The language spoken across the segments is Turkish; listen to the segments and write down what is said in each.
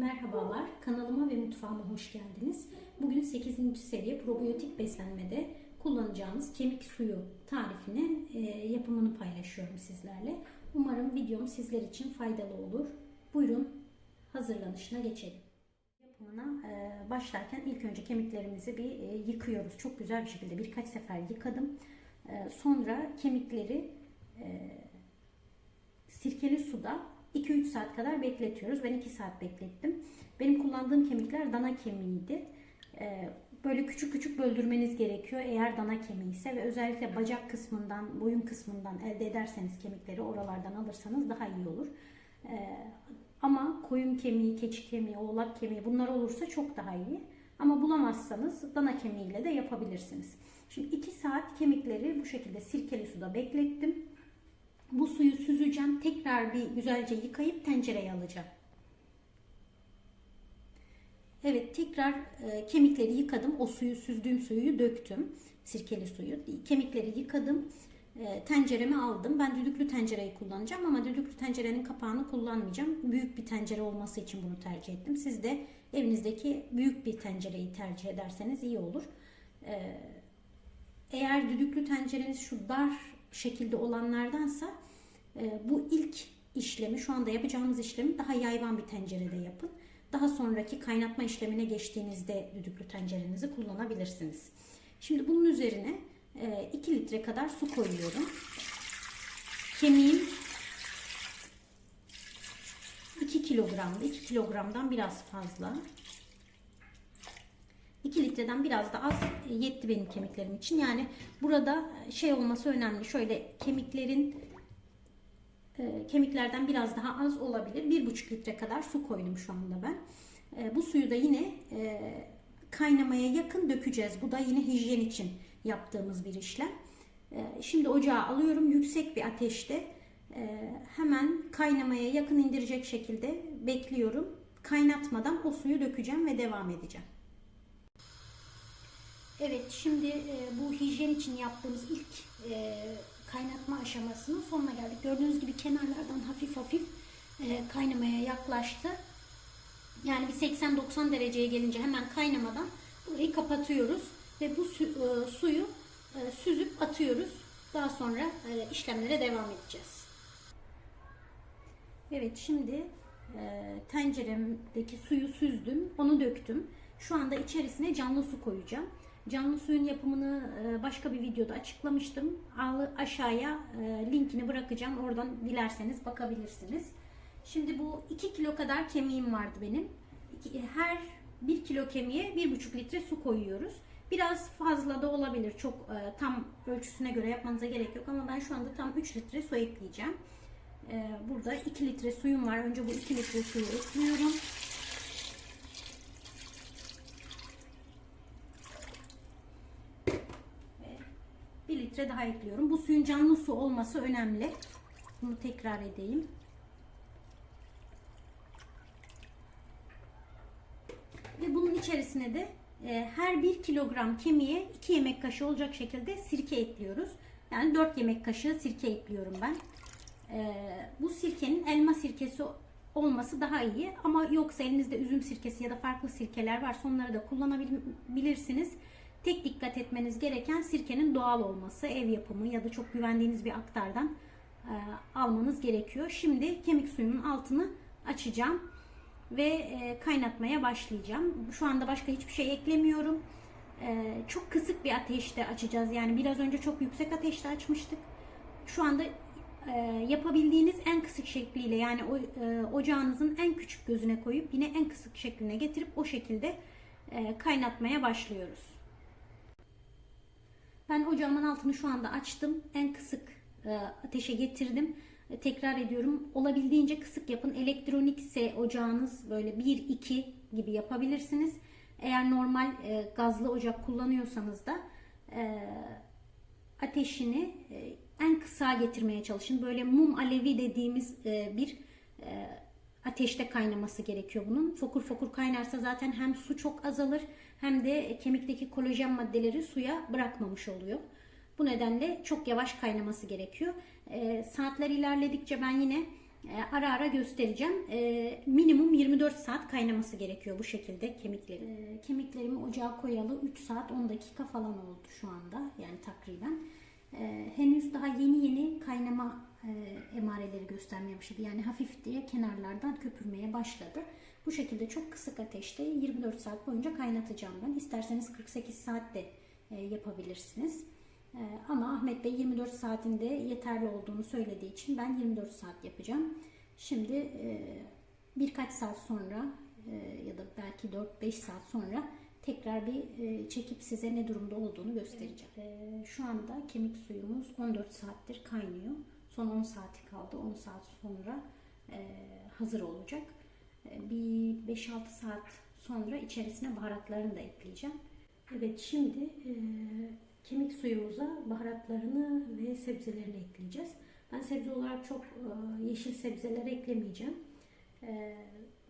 Merhabalar, kanalıma ve mutfağıma hoş geldiniz. Bugün 8. seri probiyotik beslenmede kullanacağımız kemik suyu tarifini e, yapımını paylaşıyorum sizlerle. Umarım videom sizler için faydalı olur. Buyurun hazırlanışına geçelim. Yapımına e, başlarken ilk önce kemiklerimizi bir e, yıkıyoruz. Çok güzel bir şekilde birkaç sefer yıkadım. E, sonra kemikleri e, sirkeli suda 2-3 saat kadar bekletiyoruz. Ben 2 saat beklettim. Benim kullandığım kemikler dana kemiğiydi. Ee, Böyle küçük küçük böldürmeniz gerekiyor eğer dana kemiği ise ve özellikle bacak kısmından, boyun kısmından elde ederseniz kemikleri oralardan alırsanız daha iyi olur. Ee, Ama koyun kemiği, keçi kemiği, oğlak kemiği bunlar olursa çok daha iyi. Ama bulamazsanız dana kemiğiyle de yapabilirsiniz. Şimdi 2 saat kemikleri bu şekilde sirkeli suda beklettim. Bu suyu süzeceğim. Tekrar bir güzelce yıkayıp tencereye alacağım. Evet tekrar e, kemikleri yıkadım. O suyu süzdüğüm suyu döktüm. Sirkeli suyu. Kemikleri yıkadım. E, tencereme aldım. Ben düdüklü tencereyi kullanacağım ama düdüklü tencerenin kapağını kullanmayacağım. Büyük bir tencere olması için bunu tercih ettim. Siz de evinizdeki büyük bir tencereyi tercih ederseniz iyi olur. E, eğer düdüklü tencereniz şu dar şekilde olanlardansa e, bu ilk işlemi şu anda yapacağımız işlemi daha yayvan bir tencerede yapın. Daha sonraki kaynatma işlemine geçtiğinizde düdüklü tencerenizi kullanabilirsiniz. Şimdi bunun üzerine 2 litre kadar su koyuyorum. Kemiğim 2 kilogramdı. 2 kilogramdan biraz fazla. 2 litreden biraz da az yetti benim kemiklerim için. Yani burada şey olması önemli. Şöyle kemiklerin e, kemiklerden biraz daha az olabilir. 1,5 litre kadar su koydum şu anda ben. E, bu suyu da yine e, kaynamaya yakın dökeceğiz. Bu da yine hijyen için yaptığımız bir işlem. Şimdi ocağa alıyorum. Yüksek bir ateşte hemen kaynamaya yakın indirecek şekilde bekliyorum. Kaynatmadan o suyu dökeceğim ve devam edeceğim. Evet şimdi e, bu hijyen için yaptığımız ilk e, kaynatma aşamasının sonuna geldik. Gördüğünüz gibi kenarlardan hafif hafif e, kaynamaya yaklaştı. Yani bir 80-90 dereceye gelince hemen kaynamadan burayı kapatıyoruz ve bu su, e, suyu e, süzüp atıyoruz. Daha sonra e, işlemlere devam edeceğiz. Evet şimdi e, tenceremdeki suyu süzdüm, onu döktüm. Şu anda içerisine canlı su koyacağım. Canlı suyun yapımını e, başka bir videoda açıklamıştım. Aşağıya e, linkini bırakacağım. Oradan dilerseniz bakabilirsiniz. Şimdi bu 2 kilo kadar kemiğim vardı benim. Her 1 kilo kemiğe 1,5 litre su koyuyoruz. Biraz fazla da olabilir. Çok e, tam ölçüsüne göre yapmanıza gerek yok. Ama ben şu anda tam 3 litre su ekleyeceğim. Burada 2 litre suyum var. Önce bu 2 litre suyu ekliyorum. 1 litre daha ekliyorum. Bu suyun canlı su olması önemli. Bunu tekrar edeyim. Ve bunun içerisine de e, her 1 kilogram kemiğe 2 yemek kaşığı olacak şekilde sirke ekliyoruz. Yani 4 yemek kaşığı sirke ekliyorum ben. E, bu sirkenin elma sirkesi olması daha iyi. Ama yoksa elinizde üzüm sirkesi ya da farklı sirkeler varsa onları da kullanabilirsiniz. Tek dikkat etmeniz gereken sirkenin doğal olması, ev yapımı ya da çok güvendiğiniz bir aktardan e, almanız gerekiyor. Şimdi kemik suyunun altını açacağım ve e, kaynatmaya başlayacağım. Şu anda başka hiçbir şey eklemiyorum. E, çok kısık bir ateşte açacağız. Yani biraz önce çok yüksek ateşte açmıştık. Şu anda e, yapabildiğiniz en kısık şekliyle yani o, e, ocağınızın en küçük gözüne koyup yine en kısık şekline getirip o şekilde e, kaynatmaya başlıyoruz. Ben ocağımın altını şu anda açtım. En kısık e, ateşe getirdim. E, tekrar ediyorum. Olabildiğince kısık yapın. Elektronikse ocağınız böyle 1-2 gibi yapabilirsiniz. Eğer normal e, gazlı ocak kullanıyorsanız da ateşini en kısa getirmeye çalışın. Böyle mum alevi dediğimiz bir ateşte kaynaması gerekiyor bunun. Fokur fokur kaynarsa zaten hem su çok azalır hem de kemikteki kolajen maddeleri suya bırakmamış oluyor. Bu nedenle çok yavaş kaynaması gerekiyor. E, saatler ilerledikçe ben yine E, ara ara göstereceğim. E, minimum 24 saat kaynaması gerekiyor bu şekilde kemikleri. E, kemiklerimi ocağa koyalı 3 saat 10 dakika falan oldu şu anda. Yani takriben. E, henüz daha yeni yeni kaynama e, emareleri göstermeye başladı. Yani hafif diye kenarlardan köpürmeye başladı. Bu şekilde çok kısık ateşte 24 saat boyunca kaynatacağım ben. İsterseniz 48 saat de e, yapabilirsiniz. E, ama Ahmet Bey 24 saatinde yeterli olduğunu söylediği için ben 24 saat yapacağım. Şimdi e, birkaç saat sonra ya da belki 4-5 saat sonra tekrar bir çekip size ne durumda olduğunu göstereceğim. Şu anda kemik suyumuz 14 saattir kaynıyor. Son 10 saati kaldı. 10 saat sonra hazır olacak. E, bir 5-6 saat sonra içerisine baharatlarını da ekleyeceğim. Evet şimdi e, kemik suyumuza baharatlarını ve sebzelerini ekleyeceğiz. Ben sebze olarak çok e, yeşil sebzeler eklemeyeceğim. E,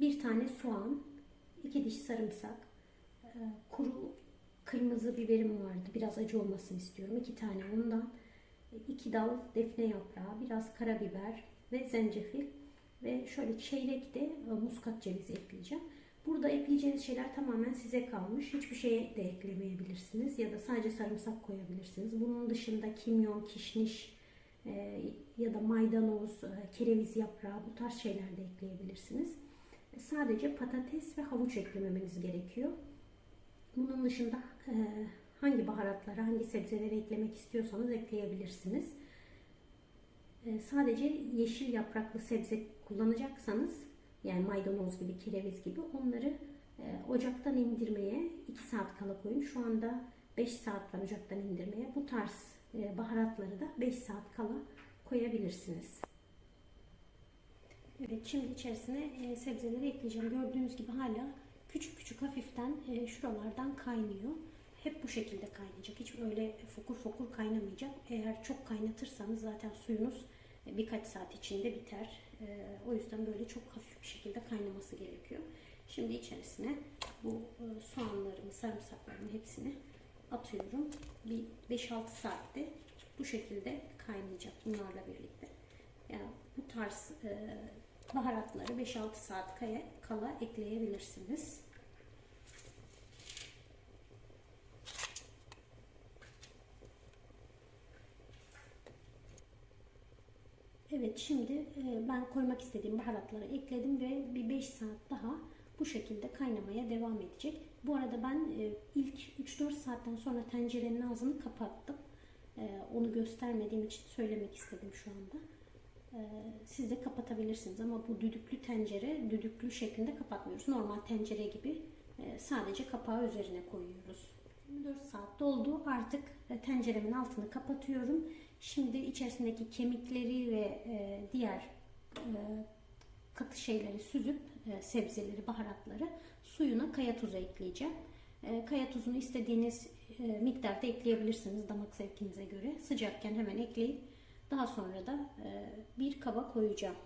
bir tane soğan, iki diş sarımsak, e, kuru kırmızı biberim vardı. Biraz acı olmasını istiyorum. iki tane ondan. iki dal defne yaprağı, biraz karabiber ve zencefil ve şöyle çeyrek de e, muskat cevizi ekleyeceğim. Burada ekleyeceğiniz şeyler tamamen size kalmış. Hiçbir şey de eklemeyebilirsiniz ya da sadece sarımsak koyabilirsiniz. Bunun dışında kimyon, kişniş e, ya da maydanoz, e, kereviz yaprağı bu tarz şeyler de ekleyebilirsiniz. Sadece patates ve havuç eklememeniz gerekiyor. Bunun dışında hangi baharatları, hangi sebzeleri eklemek istiyorsanız ekleyebilirsiniz. E, sadece yeşil yapraklı sebze kullanacaksanız yani maydanoz gibi, kereviz gibi onları e, ocaktan indirmeye 2 saat kala koyun. Şu anda 5 saat var ocaktan indirmeye. Bu tarz e, baharatları da 5 saat kala koyabilirsiniz. Evet şimdi içerisine e, sebzeleri ekleyeceğim. Gördüğünüz gibi hala küçük küçük hafiften şuralardan kaynıyor. Hep bu şekilde kaynayacak. Hiç öyle fokur fokur kaynamayacak. Eğer çok kaynatırsanız zaten suyunuz e, birkaç saat içinde biter. E, o yüzden böyle çok hafif bir şekilde kaynaması gerekiyor. Şimdi içerisine bu e, soğanlarımı, sarımsaklarımı hepsini atıyorum. Bir 5-6 saatte bu şekilde kaynayacak bunlarla birlikte. Yani bu tarz baharatları 5-6 saat kala ekleyebilirsiniz. Evet şimdi e, ben koymak istediğim baharatları ekledim ve bir 5 saat daha bu şekilde kaynamaya devam edecek. Bu arada ben e, ilk 3-4 saatten sonra tencerenin ağzını kapattım. E, onu göstermediğim için söylemek istedim şu anda. Siz de kapatabilirsiniz ama bu düdüklü tencere düdüklü şeklinde kapatmıyoruz. Normal tencere gibi sadece kapağı üzerine koyuyoruz. 24 saat doldu. Artık tenceremin altını kapatıyorum. Şimdi içerisindeki kemikleri ve e, diğer e, katı şeyleri süzüp e, sebzeleri, baharatları suyuna kaya tuzu ekleyeceğim. E, kaya tuzunu istediğiniz e, miktarda ekleyebilirsiniz damak zevkinize göre. Sıcakken hemen ekleyip daha sonra da e, bir kaba koyacağım.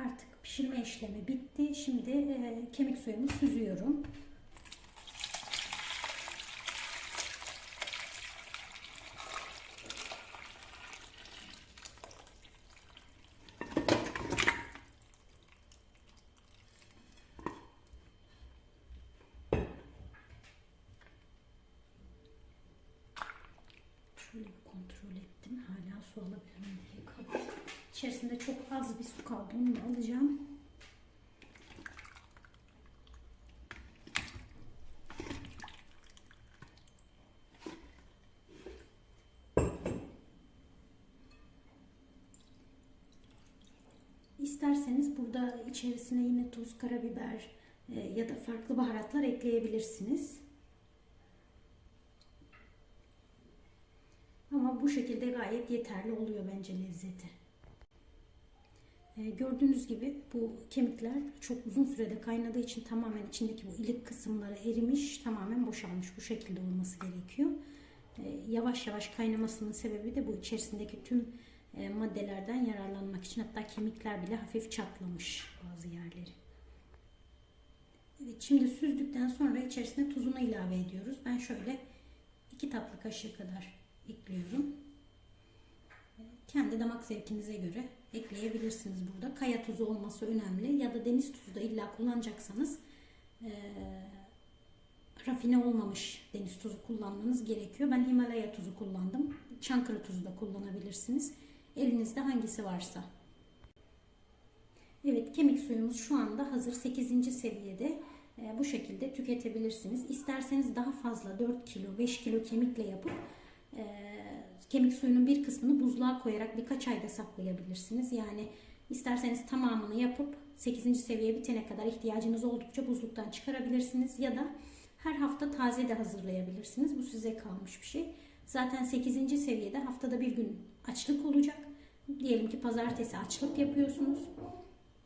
Artık pişirme işlemi bitti. Şimdi e, kemik suyumu süzüyorum. Şöyle bir kontrol ettim. Hala su alabilirim diye kaldı. İçerisinde çok az bir su kaldı. Onu alacağım. İsterseniz burada içerisine yine tuz, karabiber e, ya da farklı baharatlar ekleyebilirsiniz. Bu şekilde gayet yeterli oluyor bence lezzeti. Ee, gördüğünüz gibi bu kemikler çok uzun sürede kaynadığı için tamamen içindeki bu ilik kısımları erimiş, tamamen boşalmış. Bu şekilde olması gerekiyor. Ee, yavaş yavaş kaynamasının sebebi de bu içerisindeki tüm e, maddelerden yararlanmak için. Hatta kemikler bile hafif çatlamış bazı yerleri. Evet, şimdi süzdükten sonra içerisine tuzunu ilave ediyoruz. Ben şöyle 2 tatlı kaşığı kadar ekliyorum. Kendi damak zevkinize göre ekleyebilirsiniz burada. Kaya tuzu olması önemli ya da deniz tuzu da illa kullanacaksanız e, rafine olmamış deniz tuzu kullanmanız gerekiyor. Ben Himalaya tuzu kullandım. Çankırı tuzu da kullanabilirsiniz. Elinizde hangisi varsa. Evet kemik suyumuz şu anda hazır 8. seviyede. E, bu şekilde tüketebilirsiniz. İsterseniz daha fazla 4 kilo 5 kilo kemikle yapıp e, kemik suyunun bir kısmını buzluğa koyarak birkaç ayda saklayabilirsiniz. Yani isterseniz tamamını yapıp 8. seviyeye bitene kadar ihtiyacınız oldukça buzluktan çıkarabilirsiniz ya da her hafta taze de hazırlayabilirsiniz. Bu size kalmış bir şey. Zaten 8. seviyede haftada bir gün açlık olacak. Diyelim ki pazartesi açlık yapıyorsunuz.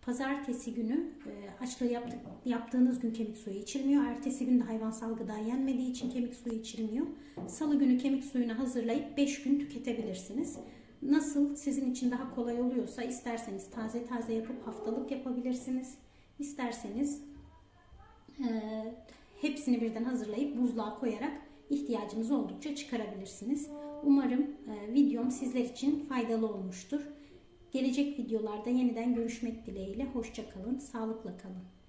Pazartesi günü e, açlığı yaptık, yaptığınız gün kemik suyu içilmiyor. Ertesi gün de hayvansal gıda yenmediği için kemik suyu içilmiyor. Salı günü kemik suyunu hazırlayıp 5 gün tüketebilirsiniz. Nasıl sizin için daha kolay oluyorsa isterseniz taze taze yapıp haftalık yapabilirsiniz. İsterseniz e, hepsini birden hazırlayıp buzluğa koyarak ihtiyacınız oldukça çıkarabilirsiniz. Umarım e, videom sizler için faydalı olmuştur. Gelecek videolarda yeniden görüşmek dileğiyle. Hoşça kalın, sağlıkla kalın.